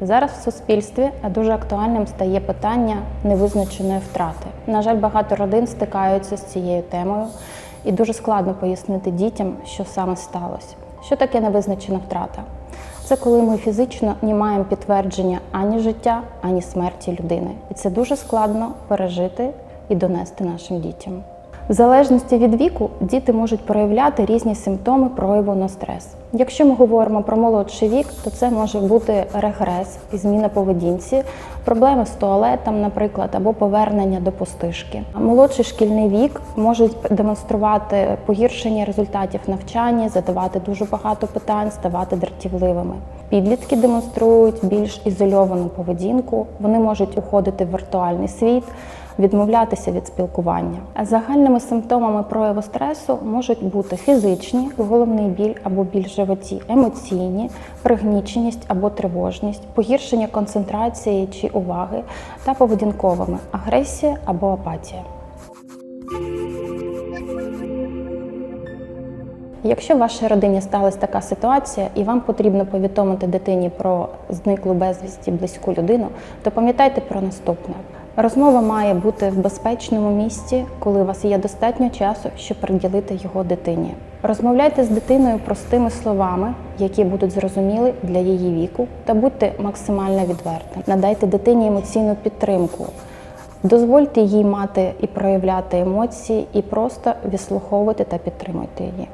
Зараз в суспільстві дуже актуальним стає питання невизначеної втрати. На жаль, багато родин стикаються з цією темою, і дуже складно пояснити дітям, що саме сталося. Що таке невизначена втрата? Це коли ми фізично не маємо підтвердження ані життя, ані смерті людини. І це дуже складно пережити і донести нашим дітям. В залежності від віку діти можуть проявляти різні симптоми прояву на стрес. Якщо ми говоримо про молодший вік, то це може бути регрес, зміна поведінці, проблеми з туалетом, наприклад, або повернення до пустишки. Молодший шкільний вік можуть демонструвати погіршення результатів навчання, задавати дуже багато питань, ставати дратівливими. Підлітки демонструють більш ізольовану поведінку, вони можуть уходити в віртуальний світ відмовлятися від спілкування. Загальними симптомами прояву стресу можуть бути фізичні, головний біль або біль в животі, емоційні, пригніченість або тривожність, погіршення концентрації чи уваги та поведінковими агресія або апатія. Якщо в вашій родині сталася така ситуація і вам потрібно повідомити дитині про зниклу безвісті близьку людину, то пам'ятайте про наступне. Розмова має бути в безпечному місці, коли у вас є достатньо часу, щоб приділити його дитині. Розмовляйте з дитиною простими словами, які будуть зрозуміли для її віку, та будьте максимально відвертим. Надайте дитині емоційну підтримку. Дозвольте їй мати і проявляти емоції, і просто відслуховувати та підтримуйте її.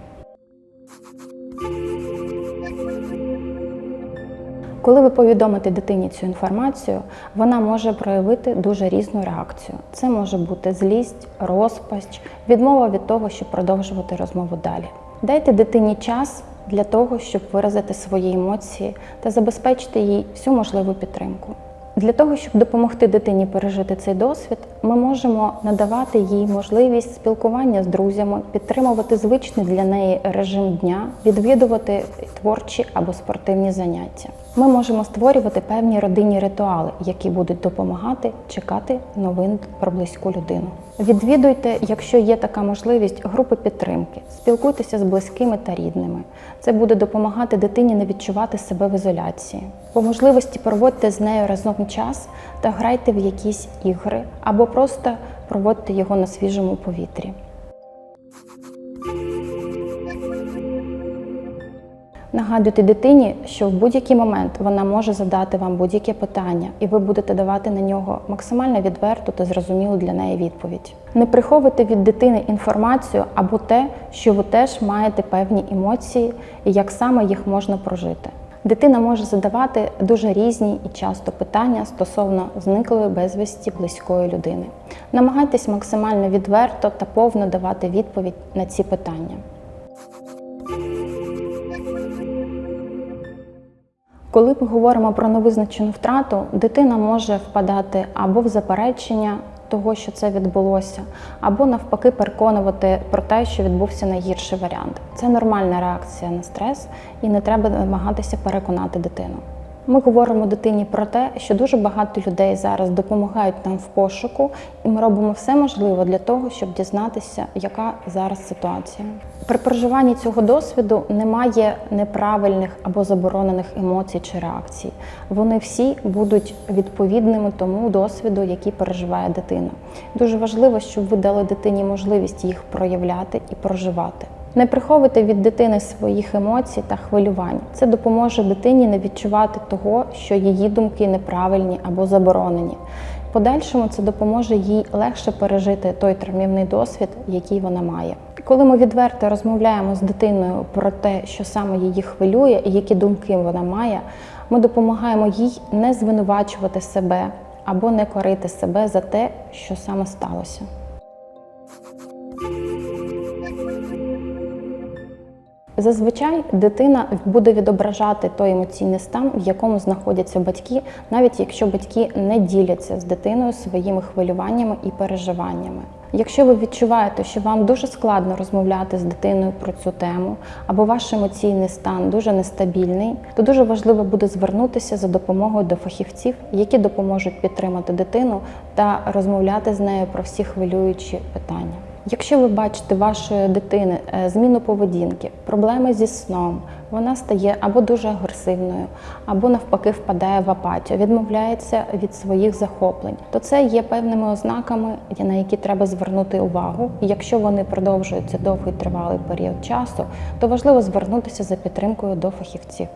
Коли ви повідомите дитині цю інформацію, вона може проявити дуже різну реакцію. Це може бути злість, розпач, відмова від того, щоб продовжувати розмову далі. Дайте дитині час для того, щоб виразити свої емоції та забезпечити їй всю можливу підтримку. Для того, щоб допомогти дитині пережити цей досвід, ми можемо надавати їй можливість спілкування з друзями, підтримувати звичний для неї режим дня, відвідувати творчі або спортивні заняття. Ми можемо створювати певні родинні ритуали, які будуть допомагати чекати новин про близьку людину. Відвідуйте, якщо є така можливість, групи підтримки, спілкуйтеся з близькими та рідними. Це буде допомагати дитині не відчувати себе в ізоляції. По можливості проводьте з нею разом час та грайте в якісь ігри або просто проводьте його на свіжому повітрі. Нагадуйте дитині, що в будь-який момент вона може задати вам будь-яке питання, і ви будете давати на нього максимально відверту та зрозумілу для неї відповідь. Не приховуйте від дитини інформацію або те, що ви теж маєте певні емоції і як саме їх можна прожити. Дитина може задавати дуже різні і часто питання стосовно зниклої безвісті близької людини. Намагайтесь максимально відверто та повно давати відповідь на ці питання. Коли ми говоримо про невизначену втрату, дитина може впадати або в заперечення того, що це відбулося, або навпаки переконувати про те, що відбувся найгірший варіант. Це нормальна реакція на стрес, і не треба намагатися переконати дитину. Ми говоримо дитині про те, що дуже багато людей зараз допомагають нам в пошуку, і ми робимо все можливе для того, щоб дізнатися, яка зараз ситуація. При проживанні цього досвіду немає неправильних або заборонених емоцій чи реакцій. Вони всі будуть відповідними тому досвіду, який переживає дитина. Дуже важливо, щоб ви дали дитині можливість їх проявляти і проживати. Не приховуйте від дитини своїх емоцій та хвилювань. Це допоможе дитині не відчувати того, що її думки неправильні або заборонені. Подальшому це допоможе їй легше пережити той травмівний досвід, який вона має. Коли ми відверто розмовляємо з дитиною про те, що саме її хвилює і які думки вона має, ми допомагаємо їй не звинувачувати себе або не корити себе за те, що саме сталося. Зазвичай дитина буде відображати той емоційний стан, в якому знаходяться батьки, навіть якщо батьки не діляться з дитиною своїми хвилюваннями і переживаннями. Якщо ви відчуваєте, що вам дуже складно розмовляти з дитиною про цю тему, або ваш емоційний стан дуже нестабільний, то дуже важливо буде звернутися за допомогою до фахівців, які допоможуть підтримати дитину та розмовляти з нею про всі хвилюючі питання. Якщо ви бачите вашої дитини е, зміну поведінки, проблеми зі сном, вона стає або дуже агресивною, або навпаки впадає в апатію, відмовляється від своїх захоплень, то це є певними ознаками, на які треба звернути увагу. Якщо вони продовжуються довгий тривалий період часу, то важливо звернутися за підтримкою до фахівців.